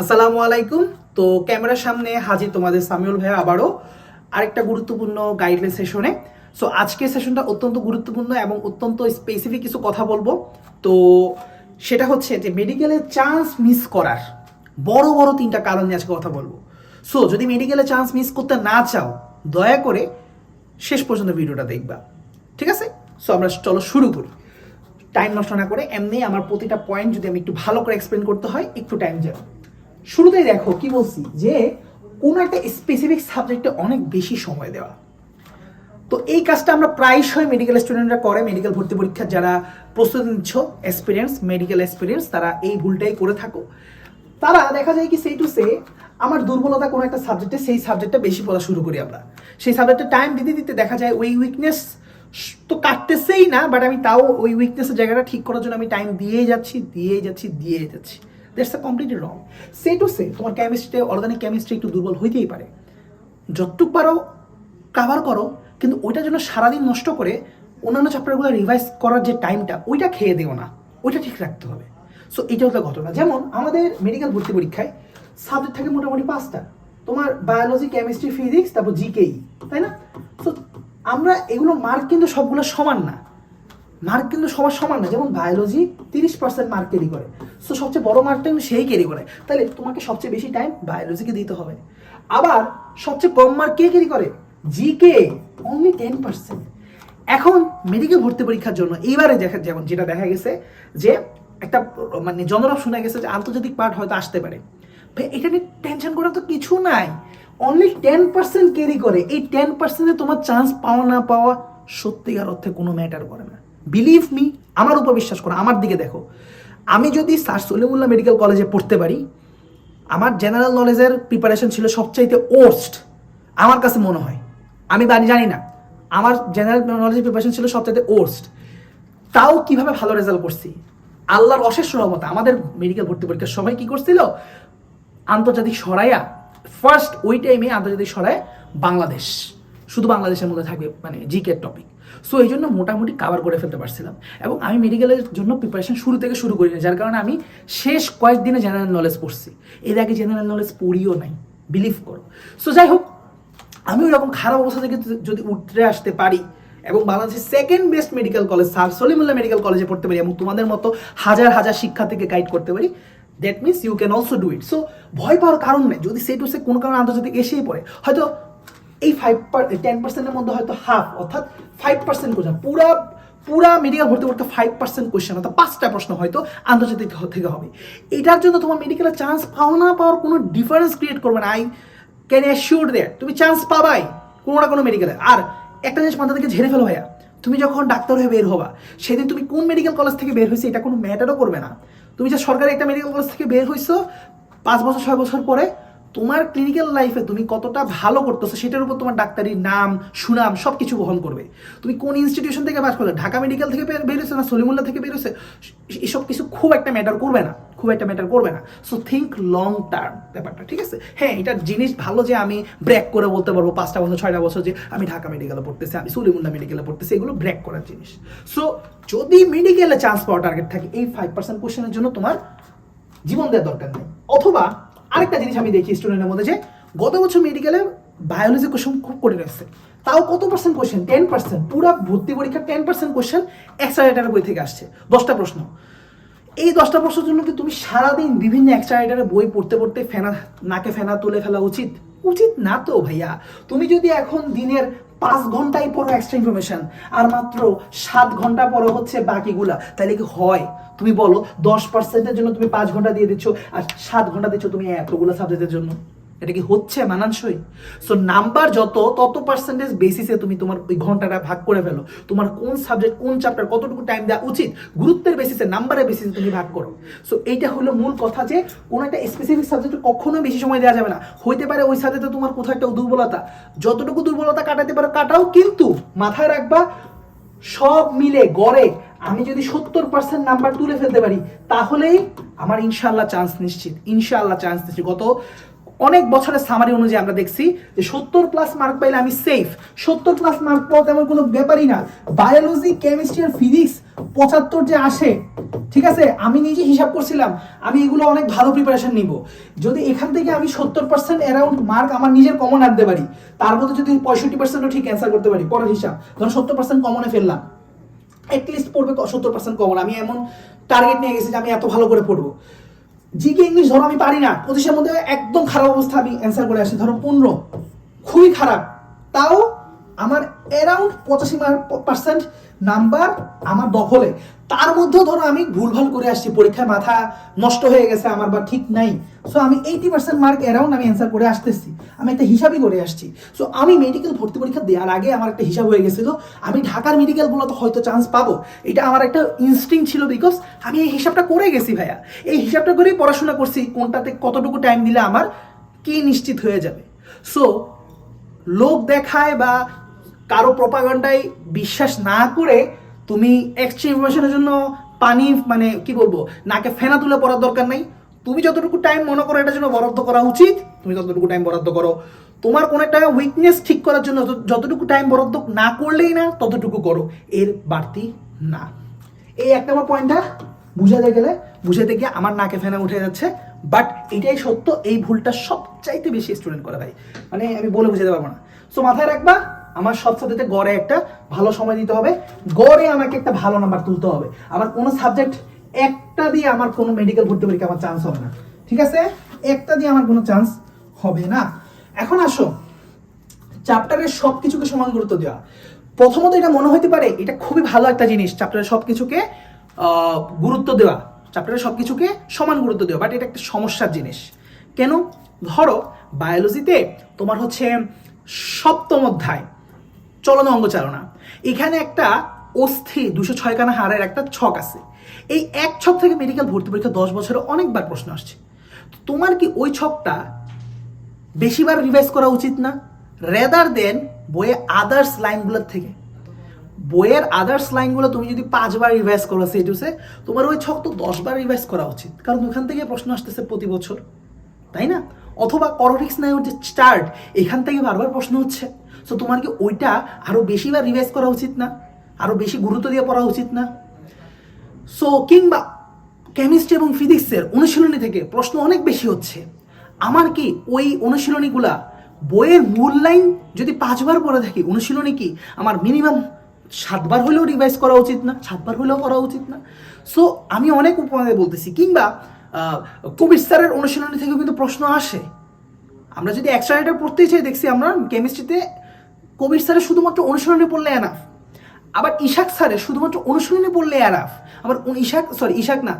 আসসালামু আলাইকুম। তো ক্যামেরার সামনে হাজির তোমাদের সামিউল ভাইয়া আবারও আরেকটা গুরুত্বপূর্ণ গাইডলাইন সেশনে সো আজকের সেশনটা অত্যন্ত গুরুত্বপূর্ণ এবং অত্যন্ত স্পেসিফিক কিছু কথা বলব। তো সেটা হচ্ছে যে মেডিকেলের চান্স মিস করার বড় বড় তিনটা কারণ নিয়ে আজকে কথা বলব। সো যদি মেডিকেলে চান্স মিস করতে না চাও, দয়া করে শেষ পর্যন্ত ভিডিওটা দেখবা। ঠিক আছে? সো আমরা চলো শুরু করি। টাইম নষ্ট না করে এমনি আমার প্রতিটা পয়েন্ট যদি আমি একটু ভালো করে এক্সপ্লেন করতে হয়, একটু টাইম যাবে। শুরুতেই দেখো কি বলছি, যে কোনো একটা স্পেসিফিক সাবজেক্টে অনেক বেশি সময় দেওয়া। তো এই কাজটা আমরা প্রায়শই মেডিকেল স্টুডেন্টরা করে মেডিকেল ভর্তি পরীক্ষার যারা প্রস্তুতি নিচ্ছ এক্সপিরিয়েন্স মেডিকেল এক্সপিরিয়েন্স তারা এই ভুলটাই করে থাকো। তারা দেখা যায় কি সেই টু সে আমার দুর্বলতা কোনো একটা সাবজেক্টে সেই সাবজেক্টটা বেশি পড়া শুরু করি আমরা। সেই সাবজেক্টে টাইম দিতে দিতে দেখা যায় ওই উইকনেস তো কাটতেছেই না বাট আমি তাও ওই উইকনেসের জায়গাটা ঠিক করার জন্য আমি টাইম দিয়েই যাচ্ছি দিয়েই যাচ্ছি দিয়েই যাচ্ছি। That's a completely wrong say to say তোমার কেমিস্ট্রি অর্গানিক কেমিস্ট্রি একটু দুর্বল হইতেই পারে। যতটুক পারো কাভার করো, কিন্তু ওইটার জন্য সারাদিন নষ্ট করে অন্যান্য চ্যাপ্টারগুলো রিভাইজ করার যে টাইমটা ওইটা খেয়ে দিও না। ওইটা ঠিক রাখতে হবে। সো এটা হচ্ছে ঘটনা। যেমন আমাদের মেডিকেল ভর্তি পরীক্ষায় সাবজেক্ট থাকে মোটামুটি পাঁচটা। তোমার বায়োলজি কেমিস্ট্রি ফিজিক্স তারপর জিকেই তাই না? সো আমরা এগুলো মার্ক কিন্তু সবগুলো সমান না। মার্ক কিন্তু সবার সমান না, যেমন বায়োলজি তিরিশ পার্সেন্ট মার্ক ক্যারি করে। সো সবচেয়ে বড় মার্কটা কিন্তু সেই ক্যারি করে। তাহলে তোমাকে সবচেয়ে বেশি টাইম বায়োলজিকে দিতে হবে। আবার সবচেয়ে কম মার্ক কে ক্যারি করে? G K only ten percent এখন মেডিকেল ভর্তি পরীক্ষার জন্য এইবারে দেখা, যেমন যেটা দেখা গেছে যে একটা মানে জনরব শোনা গেছে যে আন্তর্জাতিক পার্ট হয়তো আসতে পারে। এটা নিয়ে টেনশন করার তো কিছু নাই। অনলি টেন পার্সেন্ট ক্যারি করে। এই টেন পার্সেন্টে তোমার চান্স পাওয়া না পাওয়া সত্যিকার অর্থে কোনো ম্যাটার করে না। বিলিভ মি আমার উপর বিশ্বাস করো, আমার দিকে দেখো। আমি যদি স্যার সলিমুল্লাহ মেডিকেল কলেজে পড়তে পারি, আমার জেনারেল নলেজের প্রিপারেশন ছিল সবচাইতে ওর্স্ট আমার কাছে মনে হয়। আমি জানি না। আমার জেনারেল নলেজের প্রিপারেশন ছিল সবচাইতে ওর্স্ট তাও কীভাবে ভালো রেজাল্ট করছি? আল্লাহর অশেষ রহমতে আমাদের মেডিকেল ভর্তি পরীক্ষার সময় কি করছিল? আন্তর্জাতিক সরাইয়া ফার্স্ট ওই টাইমে আন্তর্জাতিক সরায় বাংলাদেশ। শুধু বাংলাদেশের মধ্যে থাকবে মানে জিকে টপিক সো এই জন্য মোটামুটি কাভার করে ফেলতে পারছিলাম। এবং আমি মেডিকেলের জন্য প্রিপারেশন শুরু থেকে শুরু করি করিনি, যার কারণে আমি শেষ কয়েকদিনে জেনারেল নলেজ পড়ছি। এর আগে জেনারেল নলেজ পড়িও নাই বিলিভ করো। সো যাই হোক, আমি ওই রকম খারাপ অবস্থা থেকে যদি উঠে আসতে পারি এবং বাংলাদেশের second best medical college sir Salimullah medical কলেজে পড়তে পারি এবং তোমাদের মতো হাজার হাজার শিক্ষার্থীকে গাইড করতে পারি that means you can also do it so ভয় পাওয়ার কারণ নেই। যদি সে টু সে কোনো কারণে আন্তর্জাতিক এসেই পড়ে, হয়তো এই ফাইভ টেন পার্সেন্টের মধ্যে হয়তো হাফ অর্থাৎ ফাইভ পার্সেন্ট কোশ্চেন পুরা পুরা মেডিকেল ভর্তি করতে ফাইভ পার্সেন্ট কোশ্চেন অর্থাৎ পাঁচটা প্রশ্ন হয়তো আন্তর্জাতিক থেকে হবে। এটার জন্য তোমার মেডিকেলের চান্স পাও না পাওয়ার কোনো ডিফারেন্স ক্রিয়েট করবে না। আই ক্যান অ্যাসিওর দেয়ার তুমি চান্স পাবাই কোনো না কোনো মেডিকেলে আর একটা জিনিস মাথা থেকে ঝেড়ে ফেলো ভাইয়া, তুমি যখন ডাক্তার হয়ে বের হবা, সেদিন তুমি কোন মেডিকেল কলেজ থেকে বের হয়েছে এটা কোনো ম্যাটারও করবে না। তুমি যে সরকারি একটা মেডিকেল কলেজ থেকে বের হয়েছো পাঁচ বছর, ছয় বছর পরে তোমার ক্লিনিক্যাল লাইফে তুমি কতটা ভালো করতেছো সেটার উপর তোমার ডাক্তারির নাম, সুনাম সব কিছু বহন করবে। তুমি কোন ইনস্টিটিউশন থেকে পাস করলে? ঢাকা মেডিকেল থেকে বেরোছে না? সলিমুল্লাহ থেকে বেরোছে এসব কিছু খুব একটা ম্যাটার করবে না। খুব একটা ম্যাটার করবে না। সো থিঙ্ক লং টার্ম ব্যাপারটা, ঠিক আছে? হ্যাঁ এটা জিনিস ভালো যে আমি ব্রেক করে বলতে পারব পাঁচটা বছর, ছয়টা বছর যে আমি ঢাকা মেডিকেলে পড়তেছি, আমি সলিমুল্লাহ মেডিকেলে পড়তেছি, এগুলো ব্রেক করার জিনিস। সো যদি মেডিকেলে চান্স পাওয়ার টার্গেট থাকে, এই ফাইভ পার্সেন্ট কোশ্চেনের জন্য তোমার জীবন দেওয়ার দরকার নেই। অথবা আরেকটা জিনিস আমি দেখি স্টুডেন্টের মধ্যে যে, গত বছর মেডিকেলে বায়োলজি কোশ্চেন খুব করে রাখছে তাও কত পার্সেন্ট কোশ্চেন টেন পার্সেন্ট পুরো ভর্তি পরীক্ষার টেন পার্সেন্ট কোশ্চেন এক্সট্রা বই থেকে আসছে। দশটা প্রশ্ন। এই দশটা প্রশ্নের জন্য কি তুমি সারাদিন বিভিন্ন এক্সট্রা বই পড়তে পড়তে ফেনা, নাকে ফেনা তুলে ফেলা উচিত? উচিত না তো ভাইয়া। তুমি যদি এখন দিনের পাঁচ ঘন্টায় পড়ো এক্সট্রা ইনফরমেশন আর মাত্র সাত ঘণ্টা পরে হচ্ছে বাকিগুলা। তাহলে কি হয়? তুমি বলো, দশ পার্সেন্টের জন্য তুমি পাঁচ ঘণ্টা দিয়ে দিচ্ছ, আর সাত ঘণ্টা দিচ্ছ তুমি এতগুলো সাবজেক্টের জন্য। এটা কি হচ্ছে মানানসই? সো নাম্বার যত, তত পার্সেন্টেজ বেসিসে তুমি তোমার ওই ঘন্টাটা ভাগ করে ফেলো। তোমার কোন সাবজেক্ট কোন চ্যাপ্টার কতটুকু টাইম দেওয়া উচিত, গুরুত্বের বেসিসে নাম্বারের বেসিসে তুমি ভাগ করো। সো এইটা হলো মূল কথা যে, কোনো একটা স্পেসিফিক সাবজেক্টে কখনো বেশি সময় দেওয়া যাবে না। হইতে পারে ওই সাবজেক্টে তোমার কোথাও একটা দুর্বলতা। যতটুকু দুর্বলতা কাটাতে পারো, কাটাও, কিন্তু মাথায় রাখবা, সব মিলে গড়ে আমি যদি সত্তর পার্সেন্ট নাম্বার তুলে ফেলতে পারি, তাহলেই আমার ইনশাল্লাহ চান্স নিশ্চিত। ইনশাল্লাহ চান্স নিশ্চিত। গত অনেক বছরের সামারি অনুযায়ী আমরা দেখছি যে সত্তর প্লাস মার্ক পাইলে আমি সেফ সত্তর প্লাস মার্ক পাওয়া তেমন কোনো ব্যাপারই না। বায়োলজি কেমিস্ট্রি আর ফিজিক্স পঁচাত্তর যে আসে, ঠিক আছে? আমি নিজে হিসাব করছিলাম, আমি এগুলো অনেক ভালো প্রিপারেশন নিব। যদি এখান থেকে আমি সত্তর পার্সেন্ট অ্যারাউন্ড মার্ক আমার নিজের কমন আনতে পারি, তার মধ্যে যদি পঁয়ষট্টি পার্সেন্টও ঠিক অ্যান্সার করতে পারি, পরের হিসাব, ধরুন সত্তর পার্সেন্ট কমনে ফেললাম অ্যাটলিস্ট পড়বে সত্তর পার্সেন্ট কমন আমি এমন টার্গেট নিয়ে গেছি যে আমি এত ভালো করে পড়ব। জিকে ইংলিশ ধরো আমি পারি না। পঁচিশের মধ্যে একদম খারাপ অবস্থা, আমি অ্যান্সার করে আসি। ধরো পনেরো, খুবই খারাপ। তাও আমার অ্যারাউন্ড পঁচাশি পার্সেন্ট নাম্বার আমার দখলে তার মধ্যেও ধরো আমি ভুলভাল করে আসছি, পরীক্ষায় মাথা নষ্ট হয়ে গেছে আমার বা ঠিক নাই। সো আমি এইটি পার্সেন্ট মার্ক অ্যারাউন্ড আমি অ্যান্সার করে আসতেছি। আমি একটা হিসাবই করে আসছি। সো আমি মেডিকেল ভর্তি পরীক্ষা দেওয়ার আগে আমার একটা হিসাব হয়ে গেছিল। আমি ঢাকার মেডিকেলগুলোতে হয়তো চান্স পাবো। এটা আমার একটা ইনস্টিং ছিল বিকজ আমি এই হিসাবটা করে গেছি ভাইয়া। এই হিসাবটা করেই পড়াশোনা করছি, কোনটাতে কতটুকু টাইম দিলে আমার কি নিশ্চিত হয়ে যাবে। সো লোক দেখায় বা কারও প্রপাগান্ডায় বিশ্বাস না করে তুমি এক্সট্রা ইনফরমেশনের জন্য পানি মানে কি বলব, নাকে ফেনা তুলে পড়ার দরকার নাই। তুমি যতটুকু টাইম মনে করো এটার জন্য বরাদ্দ করা উচিত, তুমি ততটুকু টাইম বরাদ্দ করো। তোমার কোনো একটা উইকনেস ঠিক করার জন্য যতটুকু টাইম বরাদ্দ না করলেই না, ততটুকু করো। এর বাড়তি না। এই এক নম্বর পয়েন্টটা বুঝাতে গেলে, বুঝাতে গিয়ে আমার নাকে ফেনা উঠে যাচ্ছে। বাট এটাই সত্য, এই ভুলটা সবচাইতে বেশি স্টুডেন্ট করে ভাই। মানে আমি বলে বুঝাতে পারব না। সো মাথায় রাখবা আমার সব সাবজেক্টে গড়ে একটা ভালো সময় দিতে হবে। গড়ে আমাকে একটা ভালো নাম্বার তুলতে হবে। আমার কোনো সাবজেক্ট একটা দিয়ে আমার কোনো মেডিকেল ভর্তি পরীক্ষা আমার চান্স হবে না। ঠিক আছে? একটা দিয়ে আমার কোনো চান্স হবে না। এখন আসো। চ্যাপ্টারের সব কিছুকে সমান গুরুত্ব দেওয়া। প্রথমত এটা মনে হতে পারে, এটা খুবই ভালো একটা জিনিস চ্যাপ্টারের সব কিছুকে গুরুত্ব দেওয়া। চ্যাপ্টারের সব কিছুকে সমান গুরুত্ব দেওয়া বাট এটা একটা সমস্যার জিনিস। কেন? ধরো বায়োলজিতে তোমার হচ্ছে সপ্তম অধ্যায়। চলন অঙ্গ চালনা এখানে একটা অস্থি দুশো ছয় কানা হারের একটা ছক আছে। এই এক ছক থেকে মেডিকেল ভর্তি পরীক্ষা দশ বছরে অনেকবার প্রশ্ন আসছে। তোমার কি ওই ছকটা বেশিবার রিভাইজ করা উচিত না? রেদার দেন বইয়ে আদার্স লাইনগুলোর থেকে। বইয়ের আদার্স লাইনগুলো তুমি যদি পাঁচবার রিভাইজ করো সেটুসে তোমার ওই ছক তো দশবার রিভাইজ করা উচিত। কারণ ওখান থেকে প্রশ্ন আসতেছে প্রতি বছর। তাই না? অথবা করোটিক্স নাইওর যে স্টার্ট এখান থেকে বারবার প্রশ্ন হচ্ছে সো তোমার কি ওইটা আরও বেশিবার রিভাইজ করা উচিত না? আরও বেশি গুরুত্ব দিয়ে পড়া উচিত না? সো কিংবা কেমিস্ট্রি এবং ফিজিক্সের অনুশীলনী থেকে প্রশ্ন অনেক বেশি হচ্ছে, আমার কি ওই অনুশীলনীগুলা বইয়ের মূল লাইন যদি পাঁচবার পড়ে থাকি, অনুশীলনী কি আমার মিনিমাম সাতবার হলেও রিভাইজ করা উচিত না? সাতবার হলেও করা উচিত না? সো আমি অনেক উপমায় বলতেছি, কিংবা কবির স্যারের অনুশীলনী থেকেও কিন্তু প্রশ্ন আসে। আমরা যদি এক্সট্রা রাইটার পড়তেই চাই, দেখছি আমরা কেমিস্ট্রিতে কবির স্যারের শুধুমাত্র অনুশীলনী পড়লে এনাফ আবার ইশাক স্যারের শুধুমাত্র অনুশীলনী পড়লে এনাফ আবার ইশাক সরি ইশাক না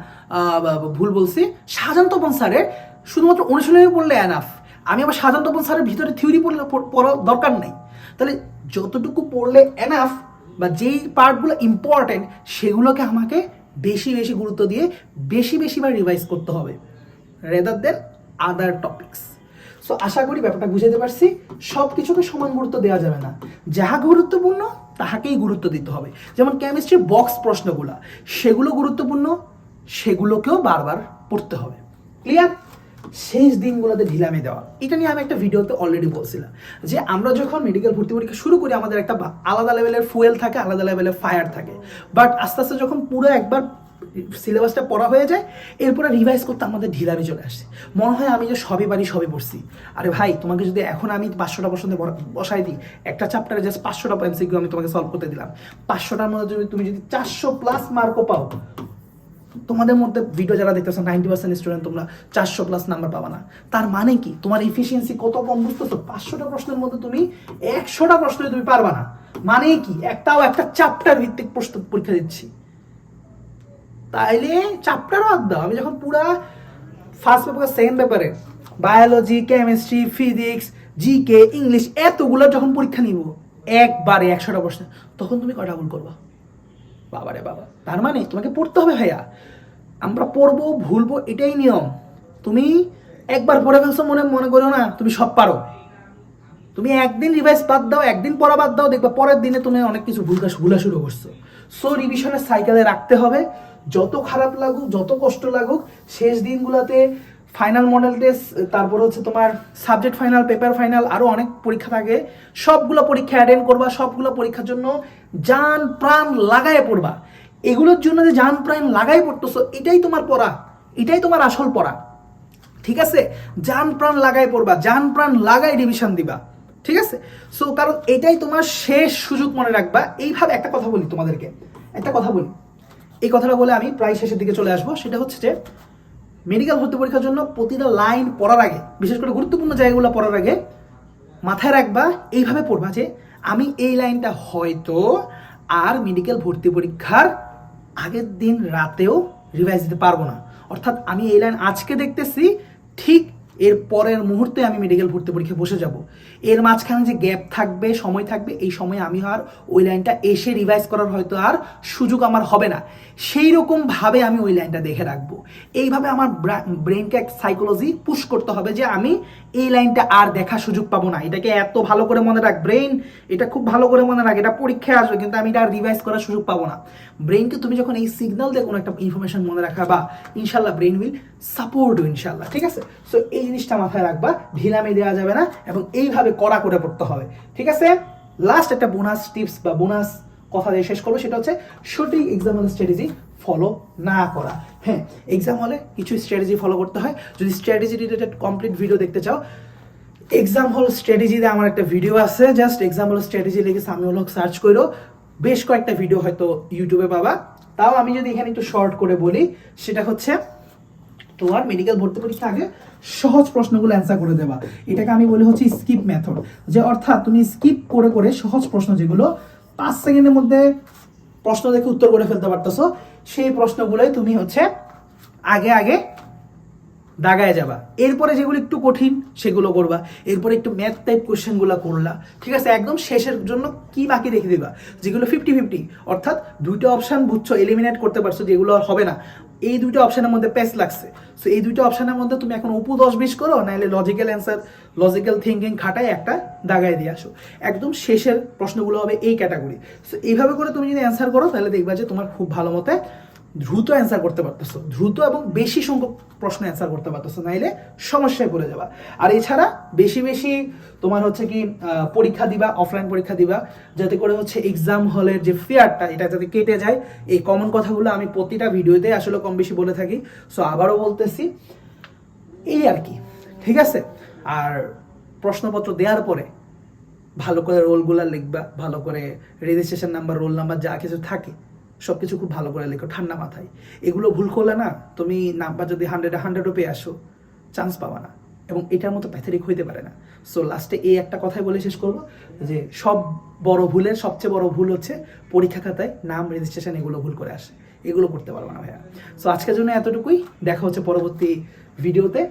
ভুল বলছি শাহজান তপন স্যারের শুধুমাত্র অনুশীলনী পড়লে এনাফ আমি আবার শাহজান তপন স্যারের ভিতরে থিওরি পড়লে, পড়- দরকার নেই। তাহলে যতটুকু পড়লে এনাফ বা যেই পার্টগুলো ইম্পর্টেন্ট সেগুলোকে আমাকে বেশি বেশি গুরুত্ব দিয়ে বেশি বেশিবার রিভাইজ করতে হবে rather than other topics so আশা করি ব্যাপারটা বুঝাতে পারছি। সব কিছুকে সমান গুরুত্ব দেওয়া যাবে না। যাহা গুরুত্বপূর্ণ, তাহাকেই গুরুত্ব দিতে হবে। যেমন কেমিস্ট্রির বক্স প্রশ্নগুলো, সেগুলো গুরুত্বপূর্ণ, সেগুলোকেও বারবার পড়তে হবে। ক্লিয়ার শেষ দিনগুলোতে ঢিলামি দেওয়া। এটা নিয়ে আমি একটা ভিডিওতে অলরেডি বলছিলাম যে আমরা যখন মেডিকেল ভর্তি পরীক্ষা শুরু করি, আমাদের একটা আলাদা লেভেলের ফুয়েল থাকে, আলাদা লেভেলের ফায়ার থাকে। বাট আস্তে আস্তে যখন পুরো একবার সিলেবাসটা পড়া হয়ে যায়, এরপরে রিভাইজ করতে আমাদের ঢিলামি চলে আসে। মনে হয় আমি যে সবই পারি, সবই পড়ছি। আরে ভাই, তোমাকে যদি এখন আমি পাঁচশোটা প্রশ্ন বসাই দিই, একটা চ্যাপ্টারে জাস্ট পাঁচশোটা এমসিকিউ আমি তোমাকে সলভ করতে দিলাম। পাঁচশোটার মধ্যে তুমি যদি চারশো প্লাস মার্কও পাও তোমাদের মধ্যে ভিডিও যারা দেখতেছো নাইনটি পার্সেন্ট স্টুডেন্ট তোমরা চারশো প্লাস নাম্বার পাবা না। তার মানে কি? তোমার এফিসিয়েন্সি কত কম বুঝতেছো? পাঁচশোটা প্রশ্নের মধ্যে তুমি একশোটা প্রশ্ন তুমি পারবা না। মানে কি? একটাও একটা চ্যাপ্টার ভিত্তিক প্রশ্ন পরীক্ষা দিচ্ছি। তাইলে চ্যাপ্টার বাদ দাও। আমি যখন পুরা ফার্স্ট পেপার সেকেন্ড পেপারে biology chemistry physics GK English এতগুলো যখন পরীক্ষা নিব, একবারে একশোটা প্রশ্ন, তখন তুমি কটা ভুল করবা? বাবারে বাবা। তার মানে তোমাকে পড়তে হবে ভাইয়া। আমরা পড়ব, ভুলবো, এটাই নিয়ম। তুমি একবার পড়ে ফেলছো মনে মনে করো না, তুমি সব পারো। তুমি একদিন রিভাইজ বাদ দাও, একদিন পড়া বাদ দাও, দেখবা পরের দিনে তুমি অনেক কিছু ভুলকা ভুলা শুরু করছ। সো রিভিশনের সাইকেলে রাখতে হবে। যত খারাপ লাগুক, যত কষ্ট লাগুক, শেষ দিনগুলোতে ফাইনাল মডেল টেস্ট তারপর হচ্ছে তোমার সাবজেক্ট ফাইনাল পেপার ফাইনাল আরও অনেক পরীক্ষা থাকে। সবগুলো পরীক্ষা অ্যাটেন্ড করবা, সবগুলো পরীক্ষার জন্য জান প্রাণ লাগায় পড়বা। এগুলোর জন্য যে জান প্রাণ লাগাই পড়তেছো, এটাই তোমার পড়া। এটাই তোমার আসল পড়া। ঠিক আছে? জান প্রাণ লাগাই পড়বা, জান প্রাণ লাগাই ডিভিশন দিবা। ঠিক আছে? সো কারণ এটাই তোমার শেষ সুযোগ মনে রাখবা। এইভাবে একটা কথা বলি তোমাদেরকে। একটা কথা বলি। এই কথাটা বলে আমি প্রায় শেষের দিকে চলে আসব। সেটা হচ্ছে যে মেডিকেল ভর্তি পরীক্ষার জন্য প্রতিটা লাইন পড়ার আগে, বিশেষ করে গুরুত্বপূর্ণ জায়গাগুলো পড়ার আগে মাথায় রাখবা, এইভাবে পড়বা যে আমি এই লাইনটা হয়তো আর মেডিকেল ভর্তি পরীক্ষার আগের দিন রাতেও রিভাইজ দিতে পারব না। অর্থাৎ আমি এই লাইন আজকে দেখতেছি, ঠিক এর পরের মুহূর্তে আমি মেডিকেল ভর্তি পরীক্ষা বসে যাব। এর মাঝখানে যে গ্যাপ থাকবে, সময় থাকবে, এই সময় আমি আর ওই লাইনটা এসে রিভাইজ করার হয়তো আর সুযোগ আমার হবে না। সেই রকম ভাবে আমি ওই লাইনটা দেখে রাখব। এইভাবে আমার ব্রেনকে এক সাইকোলজি পুশ করতে হবে যে আমি এই লাইনটা আর দেখার সুযোগ পাবো না। এটাকে এত ভালো করে মনে রাখ ব্রেন এটা খুব ভালো করে মনে রাখ, এটা পরীক্ষায় আসবে, কিন্তু আমি এটা আর রিভাইজ করার সুযোগ পাবো না। ব্রেনকে তুমি যখন এই সিগন্যাল দিয়ে কোনো একটা ইনফরমেশন মনে রাখা বা ইনশাল্লাহ ব্রেন উইল সাপোর্ট ইনশাল্লাহ ঠিক আছে? সো এই জিনিসটা মাথায় রাখবা, ঢিলামি দেওয়া যাবে না এবং এইভাবে কড়া করে পড়তে হবে। ঠিক আছে? লাস্ট একটা বোনাস টিপস বা বোনাস কথা দিয়ে শেষ করব, সেটা হচ্ছে সঠিক এক্সাম স্ট্র্যাটেজি ফলো না করা। হ্যাঁ এক্সাম হলে কিছু স্ট্র্যাটেজি ফলো করতে হয়। যদি স্ট্র্যাটেজি রিলেটেড কমপ্লিট ভিডিও দেখতে চাও এক্সাম হল স্ট্র্যাটেজিতে আমার একটা ভিডিও আছে। জাস্ট এক্সাম হল স্ট্র্যাটেজি লিখে সামিউল হক সার্চ করো বেশ কয়েকটা ভিডিও হয়তো ইউটিউবে পাবা। তাও আমি যদি এখানে একটু শর্ট করে বলি, সেটা হচ্ছে তোমার মেডিকেল ভর্তি পরীক্ষা আগে সহজ প্রশ্নগুলো অ্যান্সার করে দেবা। এটাকে আমি বলি হচ্ছে স্কিপ মেথড যে অর্থাৎ তুমি স্কিপ করে করে সহজ প্রশ্ন যেগুলো পাঁচ সেকেন্ডের মধ্যে প্রশ্ন দেখে উত্তর করে ফেলতে পারতেছো, সেই প্রশ্নগুলোই তুমি হচ্ছে আগে আগে দাগায় যাবা। এরপরে যেগুলো একটু কঠিন, সেগুলো করবা। এরপরে একটু ম্যাথ টাইপ কোশ্চেনগুলো করলা। ঠিক আছে? একদম শেষের জন্য কি বাকি রেখে দিবা? যেগুলো ফিফটি ফিফটি অর্থাৎ দুইটা অপশান বুঝছ এলিমিনেট করতে পারছ, যেগুলো আর হবে না। এই দুইটা অপশানের মধ্যে পেস লাগছে। সো এই দুইটা অপশানের মধ্যে তুমি এখন উপু দশ বিশ করো নাহলে লজিক্যাল অ্যান্সার লজিক্যাল থিঙ্কিং খাটায় একটা দাগায় দিয়ে আসো। একদম শেষের প্রশ্নগুলো হবে এই ক্যাটাগরি সো এইভাবে করে তুমি যদি অ্যান্সার করো, তাহলে দেখবা যে তোমার খুব ভালো মতে দ্রুত অ্যান্সার করতে পারতেছো। দ্রুত এবং বেশি সংখ্যক প্রশ্ন অ্যান্সার করতে পারতেছো, নাইলে সমস্যায় পড়ে যাবা। আর এছাড়া বেশি বেশি তোমার হচ্ছে কি পরীক্ষা দিবা অফলাইন পরীক্ষা দিবা, যাতে করে হচ্ছে এক্সাম হলের যে ফেয়ারটা এটা যাতে কেটে যায়। এই কমন কথাগুলো আমি প্রতিটা ভিডিওতে আসলে কম বেশি বলে থাকি। সো আবারও বলতেছি, এই আর কি, ঠিক আছে? আর প্রশ্নপত্র দেওয়ার পরে ভালো করে রোলগুলো লিখবা, ভালো করে রেজিস্ট্রেশন নাম্বার রোল নাম্বার যা কিছু থাকে। সব কিছু খুব ভালো করে লেখো, ঠান্ডা মাথায়। এগুলো ভুল করলে না, তুমি নাম্বার যদি হান্ড্রেডে হান্ড্রেডও পেয়ে আসো চান্স পাবা না। এবং এটার মতো প্যাথেটিক হইতে পারে না। সো লাস্টে এই একটা কথাই বলে শেষ করব, যে সব বড় ভুলের সবচেয়ে বড় ভুল হচ্ছে পরীক্ষা খাতায় নাম রেজিস্ট্রেশন এগুলো ভুল করে আসে। এগুলো করতে পারব না ভাইয়া। সো আজকের জন্য এতটুকুই। দেখা হচ্ছে পরবর্তী ভিডিওতে